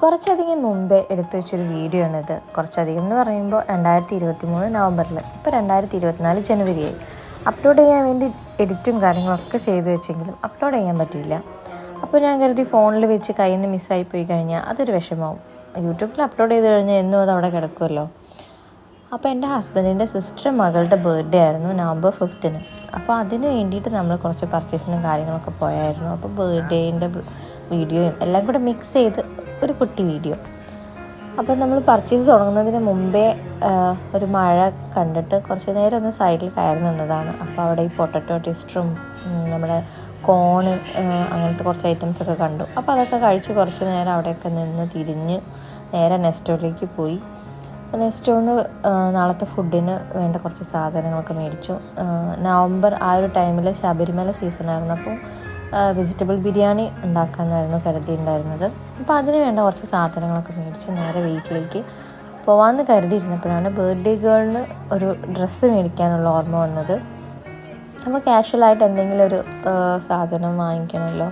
കുറച്ചധികം മുമ്പേ എടുത്തു വെച്ചൊരു വീഡിയോ ആണിത് കുറച്ചധികം എന്ന് പറയുമ്പോൾ രണ്ടായിരത്തി ഇരുപത്തി മൂന്ന് നവംബറിൽ. ഇപ്പോൾ രണ്ടായിരത്തി ഇരുപത്തിനാല് ജനുവരിയായി. അപ്ലോഡ് ചെയ്യാൻ വേണ്ടി എഡിറ്റും കാര്യങ്ങളൊക്കെ ചെയ്തു വെച്ചെങ്കിലും അപ്ലോഡ് ചെയ്യാൻ പറ്റിയില്ല. അപ്പോൾ ഞാൻ കരുതി ഫോണിൽ വെച്ച് കയ്യിൽ നിന്ന് മിസ്സായി പോയി കഴിഞ്ഞാൽ അതൊരു വിഷമമാവും യൂട്യൂബിൽ അപ്ലോഡ് ചെയ്ത് കഴിഞ്ഞാൽ എന്നും അത് അവിടെ കിടക്കുമല്ലോ. അപ്പോൾ എന്റെ ഹസ്ബൻഡിന്റെ സിസ്റ്റർ മകളുടെ ബർത്ത്ഡേ ആയിരുന്നു നവംബർ ഫിഫ്ത്തിന് അപ്പോൾ അതിന് വേണ്ടിയിട്ട് നമ്മൾ കുറച്ച് പർച്ചേസിനും കാര്യങ്ങളൊക്കെ പോയായിരുന്നു. അപ്പോൾ ബർത്ത്ഡേന്റെ വീഡിയോയും എല്ലാം കൂടെ മിക്സ് ചെയ്ത് ഒരു കുട്ടി വീഡിയോ. അപ്പോൾ നമ്മൾ പർച്ചേസ് തുടങ്ങുന്നതിന് മുമ്പേ ഒരു മഴ കണ്ടിട്ട് കുറച്ച് നേരം ഒന്ന് സൈഡിൽ കയറി നിന്നതാണ്. അപ്പോൾ അവിടെ ഈ പൊട്ടറ്റോ ടിസ്റ്ററും നമ്മുടെ കോണ് അങ്ങനത്തെ കുറച്ച് ഐറ്റംസ് ഒക്കെ കണ്ടു. അപ്പോൾ അതൊക്കെ കഴിച്ച് കുറച്ച് നേരം അവിടെയൊക്കെ നിന്ന് തിരിഞ്ഞ് നേരെ നെസ്റ്റോയിലേക്ക് പോയി. നെസ്റ്റോന്ന് നാളത്തെ ഫുഡിന് വേണ്ട കുറച്ച് സാധനങ്ങളൊക്കെ മേടിച്ചു. നവംബർ ആ ഒരു ടൈമിൽ ശബരിമല സീസണായിരുന്നു അപ്പോൾ വെജിറ്റബിൾ ബിരിയാണി ഉണ്ടാക്കാമെന്നായിരുന്നു കരുതിയിട്ടുണ്ടായിരുന്നത്. അപ്പോൾ അതിന് വേണ്ട കുറച്ച് സാധനങ്ങളൊക്കെ മേടിച്ച് നേരെ വീട്ടിലേക്ക് പോവാമെന്ന് കരുതിയിരുന്നപ്പോഴാണ് ബർത്ത്ഡേ ഗേളിന് ഒരു ഡ്രസ്സ് മേടിക്കാനുള്ള ഓർമ്മ വന്നത്. അപ്പോൾ കാഷ്വലായിട്ട് എന്തെങ്കിലും ഒരു സാധനം വാങ്ങിക്കണമല്ലോ.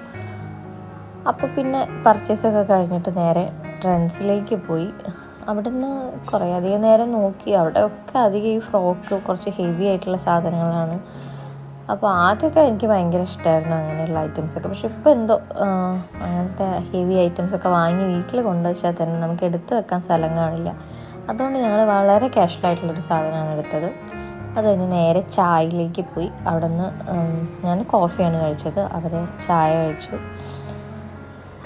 അപ്പോൾ പിന്നെ പർച്ചേസൊക്കെ കഴിഞ്ഞിട്ട് നേരെ ട്രെൻഡ്സിലേക്ക് പോയി. അവിടുന്ന് കുറേ അധികം നേരം നോക്കി. അവിടെ ഒക്കെ അധികം ഈ ഫ്രോക്ക് കുറച്ച് ഹെവി ആയിട്ടുള്ള സാധനങ്ങളാണ് അപ്പോൾ ആദ്യമൊക്കെ എനിക്ക് ഭയങ്കര ഇഷ്ടമായിരുന്നു അങ്ങനെയുള്ള ഐറ്റംസൊക്കെ പക്ഷെ ഇപ്പോൾ എന്തോ അങ്ങനത്തെ ഹെവി ഐറ്റംസൊക്കെ വാങ്ങി വീട്ടിൽ കൊണ്ടുവച്ചാൽ തന്നെ നമുക്ക് എടുത്തു വെക്കാൻ സ്ഥലം കാണില്ല. അതുകൊണ്ട് ഞങ്ങൾ വളരെ കാഷ്വലായിട്ടുള്ളൊരു സാധനമാണ് എടുത്തത്. അത് കഴിഞ്ഞ് നേരെ ചായയിലേക്ക് പോയി. അവിടെ നിന്ന് ഞാൻ കോഫിയാണ് കഴിച്ചത്. അവിടെ ചായ കഴിച്ചു.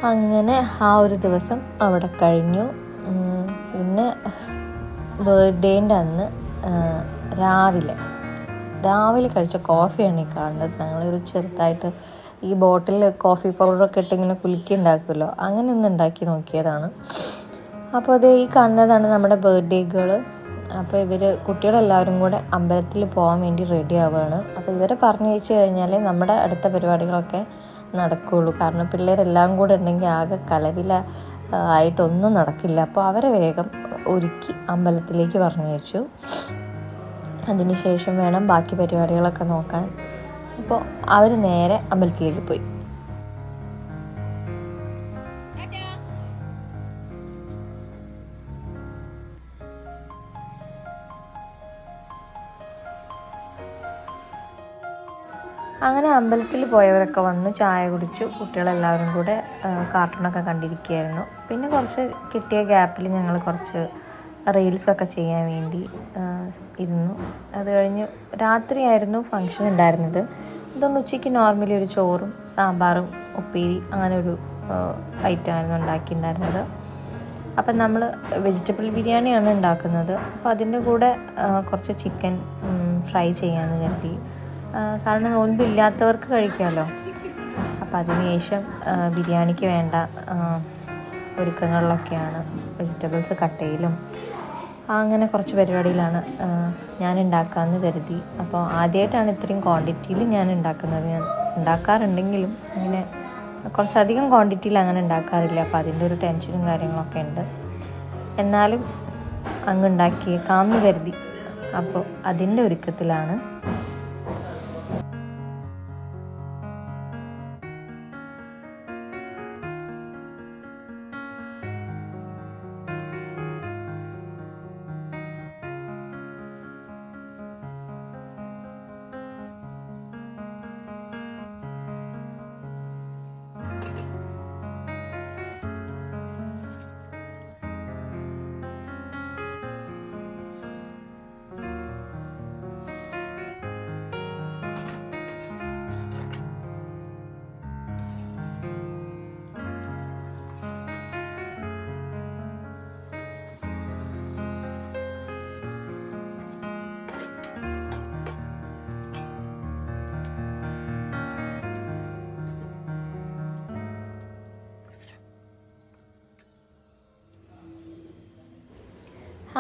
അങ്ങനെ ആ ഒരു ദിവസം അവിടെ കഴിഞ്ഞു. പിന്നെ ബർത്ത്ഡേന്റെ അന്ന് രാവിലെ രാവിലെ കഴിച്ച കോഫിയാണ് ഈ കാണുന്നത്. ഞങ്ങളൊരു ചെറുതായിട്ട് ഈ ബോട്ടിൽ കോഫി പൗഡറൊക്കെ ഇട്ട് ഇങ്ങനെ കുലുക്കി ഉണ്ടാക്കുമല്ലോ. അങ്ങനെ ഒന്ന് ഉണ്ടാക്കി നോക്കിയതാണ്. അപ്പോൾ അത് ഈ കാണുന്നതാണ് നമ്മുടെ ബർത്ത്ഡേ ഗേൾ അപ്പോൾ ഇവർ കുട്ടികളെല്ലാവരും കൂടെ അമ്പലത്തിൽ പോകാൻ വേണ്ടി റെഡി ആവുകയാണ്. അപ്പോൾ ഇവരെ പറഞ്ഞയച്ചു കഴിഞ്ഞാൽ നമ്മുടെ അടുത്ത പരിപാടികളൊക്കെ നടക്കുകയുള്ളൂ. കാരണം പിള്ളേരെല്ലാം കൂടെ ഉണ്ടെങ്കിൽ ആകെ കലവില ആയിട്ടൊന്നും നടക്കില്ല. അപ്പോൾ അവരെ വേഗം ഒരുക്കി അമ്പലത്തിലേക്ക് പറഞ്ഞയച്ചു അതിന് ശേഷം വേണം ബാക്കി പരിപാടികളൊക്കെ നോക്കാൻ. അപ്പോൾ അവർ നേരെ അമ്പലത്തിലേക്ക് പോയി. അങ്ങനെ അമ്പലത്തിൽ പോയവരൊക്കെ വന്നു ചായ കുടിച്ചു. കുട്ടികളെല്ലാവരും കൂടെ കാർട്ടൂണൊക്കെ കണ്ടിരിക്കുകയായിരുന്നു. പിന്നെ കുറച്ച് കിട്ടിയ ഗ്യാപ്പിൽ ഞങ്ങൾ കുറച്ച് റീൽസൊക്കെ ചെയ്യാൻ വേണ്ടി ഇരുന്നു. അത് കഴിഞ്ഞ് രാത്രിയായിരുന്നു ഫങ്ഷൻ ഉണ്ടായിരുന്നത്. ഇതൊന്ന് ഉച്ചയ്ക്ക് നോർമലി ഒരു ചോറും സാമ്പാറും ഉപ്പേരി അങ്ങനെ ഒരു ഐറ്റം ഐറ്റമായിരുന്നു ഉണ്ടാക്കിയിട്ടുണ്ടായിരുന്നത്. അപ്പം നമ്മൾ വെജിറ്റബിൾ ബിരിയാണിയാണ് ഉണ്ടാക്കുന്നത്. അപ്പോൾ അതിന്റെ കൂടെ കുറച്ച് ചിക്കൻ ഫ്രൈ ചെയ്യാമെന്ന് കരുതി. കാരണം നോൻപില്ലാത്തവർക്ക് കഴിക്കാമല്ലോ അപ്പം അതിനുശേഷം ബിരിയാണിക്ക് വേണ്ട ഒരുക്കങ്ങളിലൊക്കെയാണ് വെജിറ്റബിൾസ് കട്ട് ചെയ്യലും അങ്ങനെ കുറച്ച് പരിപാടിയിലാണ് ഞാൻ ഉണ്ടാക്കാമെന്ന് കരുതി. അപ്പോൾ ആദ്യമായിട്ടാണ് ഇത്രയും ക്വാണ്ടിറ്റിയിൽ ഞാൻ ഉണ്ടാക്കുന്നത്. ഞാൻ ഉണ്ടാക്കാറുണ്ടെങ്കിലും ഇങ്ങനെ കുറച്ചധികം ക്വാണ്ടിറ്റിയിൽ അങ്ങനെ ഉണ്ടാക്കാറില്ല. അപ്പോൾ അതിന്റെ ഒരു ടെൻഷനും കാര്യങ്ങളൊക്കെ ഉണ്ട്. എന്നാലും അങ്ങ് ഉണ്ടാക്കിയേക്കാമെന്ന് കരുതി. അപ്പോൾ അതിന്റെ ഒരുക്കത്തിലാണ്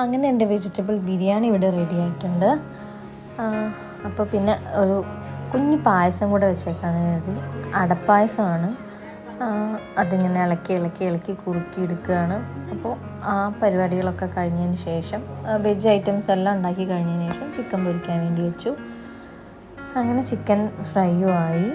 അങ്ങനെ എന്റെ വെജിറ്റബിൾ ബിരിയാണി ഇവിടെ റെഡി ആയിട്ടുണ്ട്. അപ്പോൾ പിന്നെ ഒരു കുഞ്ഞു പായസം കൂടെ വെച്ചേക്കാന്ന് കരുതി. അടപ്പായസമാണ്. അതിങ്ങനെ ഇളക്കി ഇളക്കി ഇളക്കി കുറുക്കി എടുക്കുകയാണ്. അപ്പോൾ ആ പരിപാടികളൊക്കെ കഴിഞ്ഞതിന് ശേഷം വെജ് ഐറ്റംസ് എല്ലാം ഉണ്ടാക്കി കഴിഞ്ഞതിന് ശേഷം ചിക്കൻ പൊരിക്കാൻ വേണ്ടി വെച്ചു. അങ്ങനെ ചിക്കൻ ഫ്രൈയും ആയി.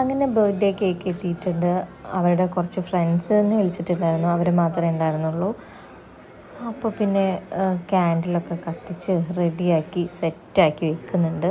അങ്ങനെ ബർത്ത്ഡേ കേക്ക് എത്തിയിട്ടുണ്ട്. അവരുടെ കുറച്ച് ഫ്രണ്ട്സ് തന്നെ വിളിച്ചിട്ടുണ്ടായിരുന്നു അവർ മാത്രമേ ഉണ്ടായിരുന്നുള്ളൂ. അപ്പോൾ പിന്നെ ക്യാൻഡിലൊക്കെ കത്തിച്ച് റെഡിയാക്കി സെറ്റാക്കി വെക്കുന്നുണ്ട്.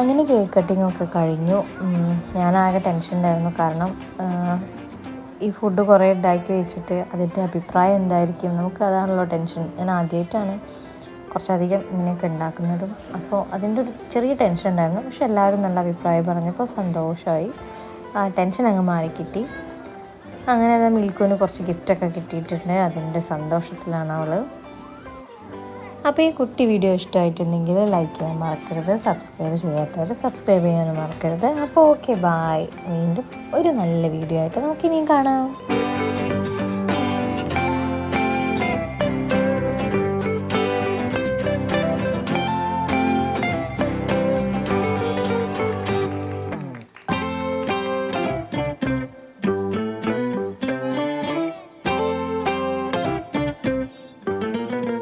അങ്ങനെ കേക്ക് കട്ടിങ്ങൊക്കെ കഴിഞ്ഞു. ഞാനാകെ ടെൻഷനിലായിരുന്നു കാരണം ഈ ഫുഡ് കുറേ ഉണ്ടാക്കി വെച്ചിട്ട് അതിന്റെ അഭിപ്രായം എന്തായിരിക്കും? നമുക്ക് അതാണല്ലോ ടെൻഷൻ ഞാൻ ആദ്യമായിട്ടാണ് കുറച്ചധികം ഇങ്ങനെയൊക്കെ ഉണ്ടാക്കുന്നതും അപ്പോൾ അതിന്റെ ഒരു ചെറിയ ടെൻഷൻ ഉണ്ടായിരുന്നു. പക്ഷെ എല്ലാവരും നല്ല അഭിപ്രായം പറഞ്ഞപ്പോൾ സന്തോഷമായി ആ ടെൻഷൻ അങ്ങ് മാറി കിട്ടി. അങ്ങനെ അത് മിൽക്കുവിന് കുറച്ച് ഗിഫ്റ്റൊക്കെ കിട്ടിയിട്ടുണ്ട്. അതിന്റെ സന്തോഷത്തിലാണ് അവൾ അപ്പോൾ ഈ കുട്ടി വീഡിയോ ഇഷ്ടമായിട്ടുണ്ടെങ്കിൽ ലൈക്ക് ചെയ്യാൻ മറക്കരുത് സബ്സ്ക്രൈബ് ചെയ്യാത്തവർ സബ്സ്ക്രൈബ് ചെയ്യാനും മറക്കരുത്. അപ്പോൾ ഓക്കെ ബായ് വീണ്ടും ഒരു നല്ല വീഡിയോ ആയിട്ട് നമുക്കിനിയും കാണാം.